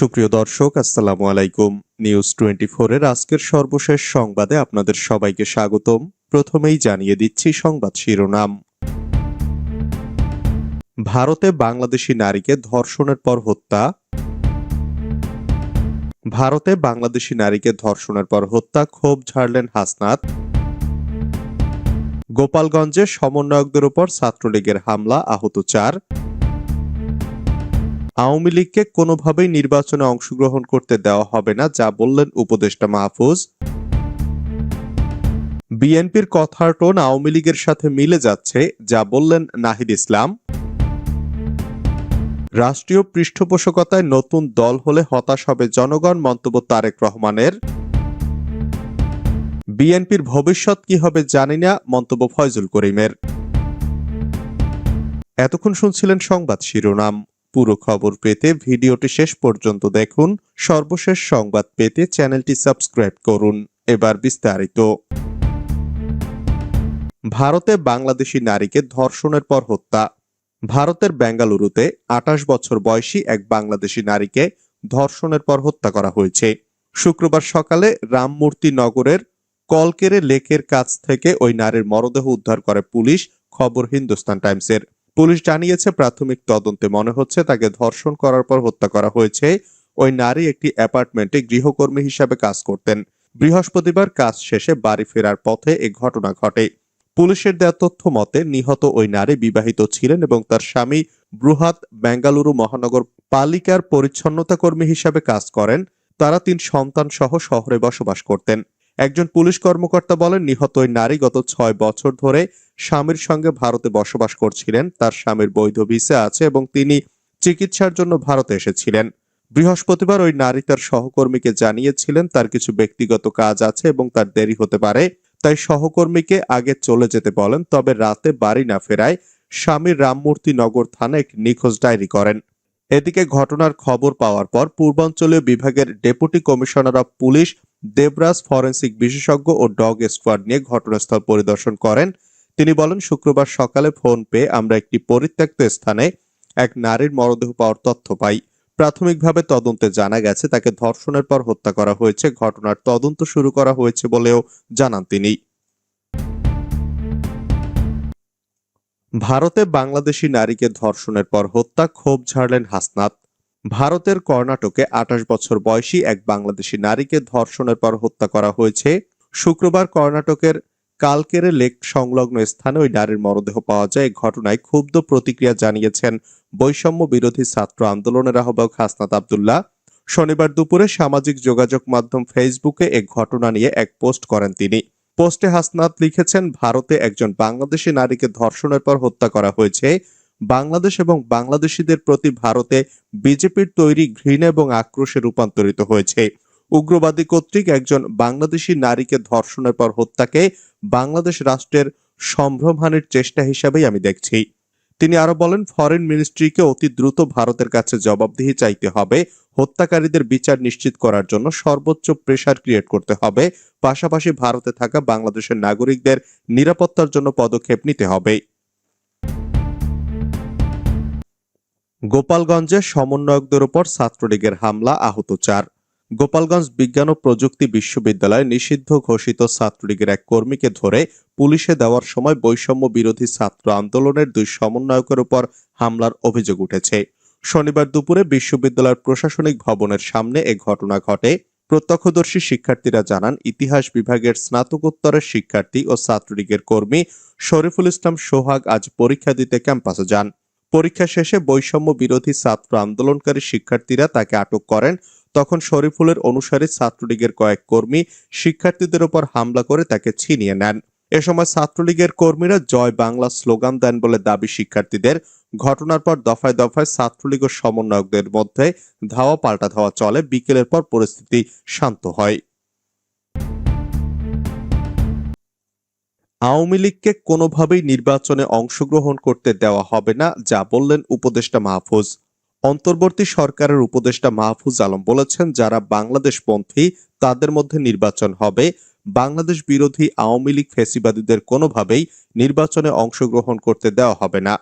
সুপ্রিয় দর্শক, আসসালামু আলাইকুম। নিউজ টোয়েন্টি এর আজকের সর্বশেষ সংবাদে আপনাদের সবাইকে স্বাগতম। প্রথমেই জানিয়ে দিচ্ছি সংবাদ শিরোনাম। ভারতে বাংলাদেশি নারীকে ধর্ষণের পর হত্যা। ভারতে বাংলাদেশি নারীকে ধর্ষণের পর হত্যা, ক্ষোভ ঝাড়লেন হাসনাত। গোপালগঞ্জে সমন্বয়কদের উপর ছাত্রলীগের হামলা, আহত চার। আওয়ামী লীগকে কোনোভাবেই নির্বাচনে অংশগ্রহণ করতে দেওয়া হবে না, যা বললেন উপদেষ্টা মাহফুজ। বিএনপির কথার টোন আওয়ামী লীগের সাথে মিলে যাচ্ছে, যা বললেন নাহিদ ইসলাম। রাষ্ট্রীয় পৃষ্ঠপোষকতায় নতুন দল হলে হতাশ হবে জনগণ, মন্তব্য তারেক রহমানের। বিএনপির ভবিষ্যৎ কি হবে জানি না, মন্তব্য ফয়জুল করিমের। এতক্ষণ শুনছিলেন সংবাদ শিরোনাম। পুরো খবর পেতে ভিডিওটি শেষ পর্যন্ত দেখুন। সর্বশেষ সংবাদ পেতে চ্যানেলটি সাবস্ক্রাইব করুন। এবার বিস্তারিত। ভারতে বাংলাদেশি নারীকে ধর্ষণের পর হত্যা। ভারতের বেঙ্গালুরুতে আঠাশ বছর বয়সী এক বাংলাদেশি নারীকে ধর্ষণের পর হত্যা করা হয়েছে। শুক্রবার সকালে রামমূর্তি নগরের কলকেরে লেকের কাছ থেকে ওই নারীর মরদেহ উদ্ধার করে পুলিশ, খবর হিন্দুস্তান টাইমসের। পুলিশ জানিয়েছে, প্রাথমিক তদন্তে মনে হচ্ছে তাকে ধর্ষণ করার পর হত্যা করা হয়েছে। ওই নারী একটি অ্যাপার্টমেন্টে গৃহকর্মী হিসাবে কাজ করতেন। বৃহস্পতিবার কাজ শেষে বাড়ি ফেরার পথে এ ঘটনা ঘটে। পুলিশের দেওয়া তথ্য মতে, নিহত ওই নারী বিবাহিত ছিলেন এবং তার স্বামী বৃহৎ বেঙ্গালুরু মহানগর পালিকার পরিচ্ছন্নতা কর্মী হিসাবে কাজ করেন। তারা তিন সন্তান সহ শহরে বসবাস করতেন। একজন পুলিশ কর্মকর্তা বলেন, নিহত ওই নারী গত ছয় বছর ধরে স্বামীর সঙ্গে ভারতে বসবাস করছিলেন, তার স্বামীর বৈধ ভিসা আছে এবং তিনি চিকিৎসার জন্য ভারতে এসেছিলেন। বৃহস্পতিবার ওই নারী তার সহকর্মীকে জানিয়েছিলেন, তার কিছু ব্যক্তিগত কাজ আছে এবং তার দেরি হতে পারে, তাই সহকর্মীকে আগে চলে যেতে বলেন, তবে রাতে বাড়ি না ফেরায় স্বামীর রামমূর্তি নগর থানায় একটি নিখোঁজ ডায়েরি করেন। এদিকে ঘটনার খবর পাওয়ার পর পূর্বাঞ্চলীয় বিভাগের deputy commissioner of police, Debraj forensic বিশেষজ্ঞ ও ডগ স্কোয়াড নিয়ে ঘটনাস্থল পরিদর্শন করেন। তিনি বলেন, শুক্রবার সকালে ফোন পেয়ে আমরা একটি পরিত্যক্ত স্থানে এক নারীর মরদেহ পাওয়ার তথ্য পাই। প্রাথমিকভাবে তদন্তে জানা গেছে, তাকে ধর্ষণের পর হত্যা করা হয়েছে। ঘটনার তদন্ত শুরু করা হয়েছে বলেও জানান তিনি। ভারতে বাংলাদেশি নারীকে ধর্ষণের পর হত্যা, ক্ষোভ ঝাড়লেন হাসনাত। ভারতের কর্ণাটকে আঠাশ বছর বয়সী এক বাংলাদেশি নারীকে ধর্ষণের পর হত্যা করা হয়েছে। শুক্রবার কর্ণাটকের কালকেরে লেক সংলগ্ন স্থানে ওই নারীর মরদেহ পাওয়া যায়। ঘটনায় ক্ষুব্ধ প্রতিক্রিয়া জানিয়েছেন বৈষম্য বিরোধী ছাত্র আন্দোলনের আহ্বায়ক হাসনাত আবদুল্লাহ। শনিবার দুপুরে সামাজিক যোগাযোগ মাধ্যম ফেসবুকে এক ঘটনা নিয়ে এক পোস্ট করেন তিনি। পোস্টে হাসনাত লিখেছেন, ভারতে একজন বাংলাদেশি নারীকে ধর্ষণের পর হত্যা করা হয়েছে। বাংলাদেশ এবং বাংলাদেশিদের প্রতি ভারতে বিজেপির তৈরি ঘৃণা এবং আক্রোশে রূপান্তরিত হয়েছে। উগ্রবাদী কর্তৃক একজন বাংলাদেশি নারীকে ধর্ষণের পর হত্যাকে বাংলাদেশ রাষ্ট্রের সম্ভ্রমহানির চেষ্টা হিসাবেই আমি দেখছি। তিনি আরও বলেন, ফরেন মিনিস্ট্রিকে অতি দ্রুত ভারতের কাছে জবাবদিহি চাইতে হবে। হত্যাকারীদের বিচার নিশ্চিত করার জন্য সর্বোচ্চ প্রেসার ক্রিয়েট করতে হবে। পাশাপাশি ভারতে থাকা বাংলাদেশের নাগরিকদের নিরাপত্তার জন্য পদক্ষেপ নিতে হবে। গোপালগঞ্জে সমন্বয়কদের উপর ছাত্রলীগের হামলা, আহত চার। গোপালগঞ্জ বিজ্ঞান ও প্রযুক্তি বিশ্ববিদ্যালয়ে নিষিদ্ধ ঘোষিত ছাত্রলীগের এক কর্মীকে ধরে পুলিশে দেওয়ার সময় বৈষম্য বিরোধী ছাত্র আন্দোলনের দুই সমন্বয়কের উপর হামলার অভিযোগ উঠেছে। শনিবার দুপুরে বিশ্ববিদ্যালয়ের প্রশাসনিক ভবনের সামনে এ ঘটনা ঘটে। প্রত্যক্ষদর্শী শিক্ষার্থীরা জানান, ইতিহাস বিভাগের স্নাতকোত্তরের শিক্ষার্থী ও ছাত্রলীগের কর্মী শরীফুল ইসলাম সোহাগ আজ পরীক্ষা দিতে ক্যাম্পাসে যান। পরীক্ষা শেষে বৈষম্য বিরোধী ছাত্র আন্দোলনকারী শিক্ষার্থীরা তাকে আটক করেন তখন শরীফুলের অনুসারী ছাত্রলীগের কয়েক কর্মী শিক্ষার্থীদের উপর হামলা করে তাকে ছিনিয়ে নেন। এ সময় ছাত্রলীগের কর্মীরা জয় বাংলা স্লোগান দেন বলে দাবি শিক্ষার্থীদের। ঘটনার পর দফায় দফায় ছাত্রলীগ সমন্বয়কদের মধ্যে ধাওয়া পাল্টা ধাওয়া চলে। বিকেলের পর পরিস্থিতি শান্ত হয়। আওয়ামী লীগকে কোনোভাবেই নির্বাচনে অংশগ্রহণ করতে দেওয়া হবে না, যা বললেন উপদেষ্টা মাহফুজ। অন্তর্বর্তী সরকারের উপদেষ্টা মাহফুজ আলম বলেছেন, যারা বাংলাদেশপন্থী তাদের মধ্যে নির্বাচন হবে। বাংলাদেশ বিরোধী আওয়ামী লীগ ফেসিবাদীদের কোনোভাবেই নির্বাচনে অংশগ্রহণ করতে দেওয়া হবে না।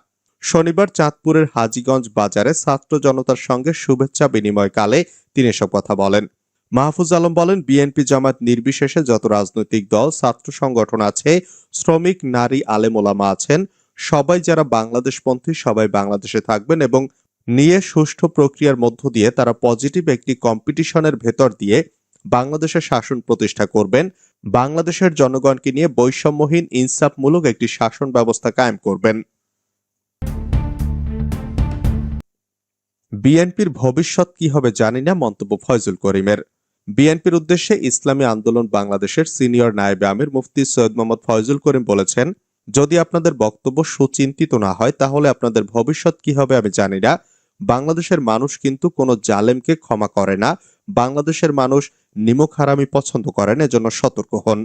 শনিবার চাঁদপুরের হাজীগঞ্জ বাজারে ছাত্র জনতার সঙ্গে শুভেচ্ছা বিনিময়কালে তিনি এসব কথা বলেন। মাহফুজ আলম বলেন, বিএনপি জামাত নির্বিশেষে যত রাজনৈতিক দল, ছাত্র সংগঠন আছে, শ্রমিক, নারী আলেমোলামা আছেন, সবাই যারা বাংলাদেশপন্থী সবাই বাংলাদেশে থাকবেন এবং নিয়ে সুষ্ঠু প্রক্রিয়ার মধ্য দিয়ে তারা পজিটিভ একটি কম্পিটিশনের ভেতর দিয়ে বাংলাদেশের শাসন প্রতিষ্ঠা করবেন। বাংলাদেশের জনগণকে নিয়ে বৈষম্যহীন, ইনসাফমূলক একটি শাসন ব্যবস্থা কায়েম করবেন। বিএনপির ভবিষ্যৎ কি হবে জানি না, মন্তব্য ফয়জুল করিমের। বিএনপির উদ্দেশ্যে ইসলামী আন্দোলন বাংলাদেশের সিনিয়র নায়েবে আমির মুফতি সৈয়দ মোহাম্মদ ফয়জুল করিম বলেছেন, যদি আপনাদের বক্তব্য সুচিন্তিত না হয়, তাহলে আপনাদের ভবিষ্যৎ কি হবে আমি জানি না। বাংলাদেশের মানুষ কিন্তু কোনো জালেমকে ক্ষমা করে না। বাংলাদেশের মানুষ নিমক হারামি পছন্দ করেন, এজন্য সতর্ক হন।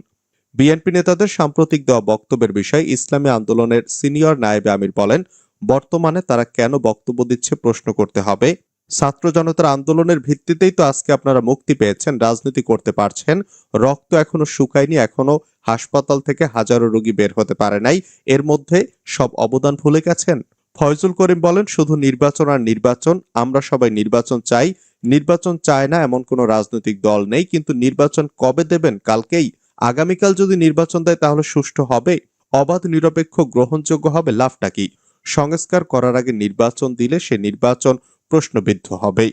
বিএনপি নেতাদের সাম্প্রতিক দেওয়া বক্তব্যের বিষয়ে ইসলামী আন্দোলনের সিনিয়র নায়েবে আমির বলেন, বর্তমানে তারা কেন বক্তব্য দিচ্ছে প্রশ্ন করতে হবে। ছাত্র জনতার আন্দোলনের ভিত্তিতেই তো আজকে আপনারা মুক্তি পেয়েছেন, রাজনীতি করতে পারছেন, রক্ত এখনও শুকায়নি, এখনও হাসপাতাল থেকে হাজারো রোগী বের হতে পারে নাই, এর মধ্যে সব অবদান ভুলে গেছেন। ফয়জুল করিম বলেন, শুধু নির্বাচন আর নির্বাচন, আমরা সবাই নির্বাচন চাই। নির্বাচন চায় না এমন কোনো রাজনৈতিক দল নেই, কিন্তু নির্বাচন কবে দেবেন? কালকেই। আগামীকাল যদি নির্বাচন দেয়, তাহলে সুষ্ঠু হবে। অবাধ নিরপেক্ষ গ্রহণযোগ্য হবে লাভটা কি? সংস্কার করার আগে নির্বাচন দিলে সে নির্বাচন প্রশ্নবিদ্ধ হবে।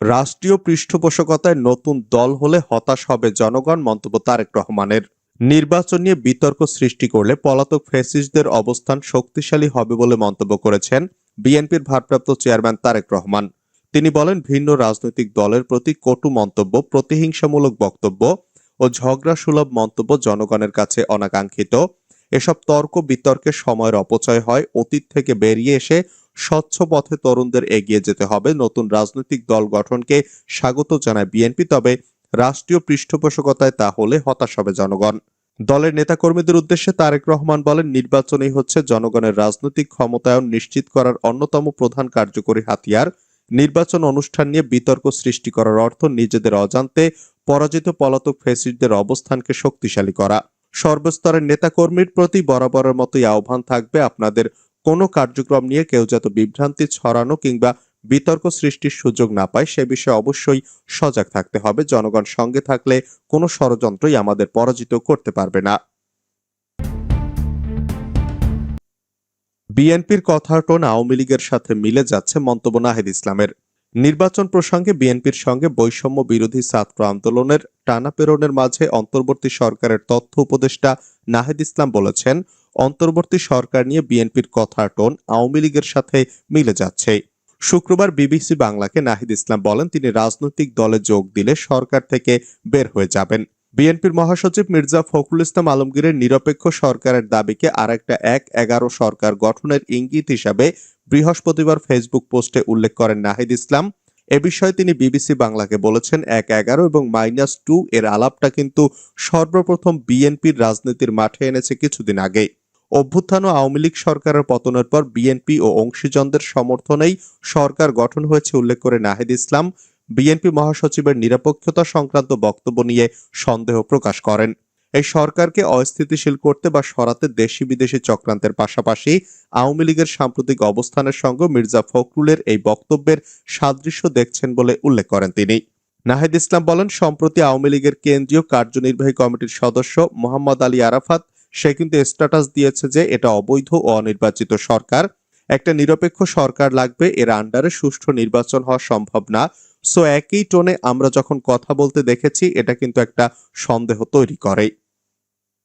রাষ্ট্রীয় পৃষ্ঠপোষকতায় নতুন দল হলে হতাশ হবে জনগণ, মন্তব্য তারেক রহমানের। নির্বাচন নিয়ে বিতর্ক সৃষ্টি করলে পলাতক ফেসিসদের অবস্থান শক্তিশালী হবে বলে মন্তব্য করেছেন বিএনপির ভারপ্রাপ্ত চেয়ারম্যান তারেক রহমান। তিনি বলেন, ভিন্ন রাজনৈতিক দলের প্রতি কটু মন্তব্য, প্রতিহিংসামূলক বক্তব্য ও ঝগড়া সুলভ মন্তব্য জনগণের কাছে অনাকাঙ্ক্ষিত। এসব তর্ক বিতর্কে সময়ের অপচয় হয়, অতীত থেকে বেরিয়ে এসে স্বচ্ছ পথে তরুণদের এগিয়ে যেতে হবে। নতুন রাজনৈতিক দল গঠনকে স্বাগত জানায় বিএনপি, তবে রাষ্ট্রীয় পৃষ্ঠপোষকতায় তা হলে হতাশ হবে জনগণ। দলের নেতাকর্মীদের উদ্দেশ্যে তারেক রহমান বলেন, নির্বাচনই হচ্ছে জনগণের রাজনৈতিক ক্ষমতায়ন নিশ্চিত করার অন্যতম প্রধান কার্যকরী হাতিয়ার। নির্বাচন অনুষ্ঠান নিয়ে বিতর্ক সৃষ্টি করার অর্থ নিজেদের অজান্তে পরাজিত পলাতক ফেসিডদের অবস্থানকে শক্তিশালী করা। সর্বস্তরের নেতাকর্মীর প্রতি বরাবরের মতোই আহ্বান থাকবে আপনাদের। কোনো কার্যক্রম নিয়ে কেউ যত বিভ্রান্তি ছড়ানো কিংবা বিতর্ক সৃষ্টির সুযোগ না পায়, সে বিষয়ে অবশ্যই সজাগ থাকতে হবে। জনগণ সঙ্গে থাকলে কোনো ষড়যন্ত্রই আমাদের পরাজিত করতে পারবে না। বিএনপির কথার টোন আওয়ামী লীগের সাথে মিলে যাচ্ছে মন্তব্য নাহিদ ইসলামের। নির্বাচন প্রসঙ্গে বিএনপির সঙ্গে বৈষম্য বিরোধী ছাত্র আন্দোলনের টানাপেরনের মাঝে অন্তর্বর্তী সরকারের তথ্য উপদেষ্টা নাহিদ ইসলাম বলেছেন, অন্তর্বর্তী সরকার নিয়ে বিএনপির কথার টোন আওয়ামী লীগের সাথে মিলে যাচ্ছে। শুক্রবার বিবিসি বাংলাকে নাহিদ ইসলাম বলেন, তিনি রাজনৈতিক দলে যোগ দিলে সরকার থেকে বের হয়ে যাবেন। বিএনপির মহাসচিব মির্জা ফখরুল ইসলাম আলমগীরের নিরপেক্ষ সরকারের দাবিকে আরেকটা এক এগারো সরকার গঠনের ইঙ্গিত হিসাবে বৃহস্পতিবার ফেসবুক পোস্টে উল্লেখ করেন নাহিদ ইসলাম। এ বিষয়ে তিনি বিবিসি বাংলাকে বলেছেন, এক এগারো এবং মাইনাস টু এর আলাপটা কিন্তু সর্বপ্রথম বিএনপির রাজনীতির মাঠে এনেছে কিছুদিন আগে। অভ্যুত্থান ও আওয়ামী লীগ সরকারের পতনের পর বিএনপি ও অংশীজনদের সমর্থনেই সরকার গঠন হয়েছে উল্লেখ করে নাহিদ ইসলাম। বিএনপি মহাসচিবের নিরপেক্ষতা সংক্রান্ত বক্তব্য নিয়ে সন্দেহ প্রকাশ করেন। এই সরকারকে অস্থিতিশীল করতে বা সরাতে দেশি বিদেশি চক্রান্তের পাশাপাশি আওয়ামী লীগের সাম্প্রতিক অবস্থানের সঙ্গে মির্জা ফখরুলের এই বক্তব্যের সাদৃশ্য দেখছেন বলে উল্লেখ করেন তিনি। নাহিদ ইসলাম বলেন, সম্প্রতি আওয়ামী লীগের কেন্দ্রীয় কার্যনির্বাহী কমিটির সদস্য মোহাম্মদ আলী আরাফাত সে কিন্তু স্ট্যাটাস দিয়েছে যে এটা অবৈধ ও অনির্বাচিত সরকার। একটা নিরপেক্ষ সরকার লাগবে, এর আন্ডারে সুষ্ঠু নির্বাচন হওয়া সম্ভব না। সো একই টোনে আমরা যখন কথা বলতে দেখেছি, এটা কিন্তু একটা সন্দেহ তৈরি করে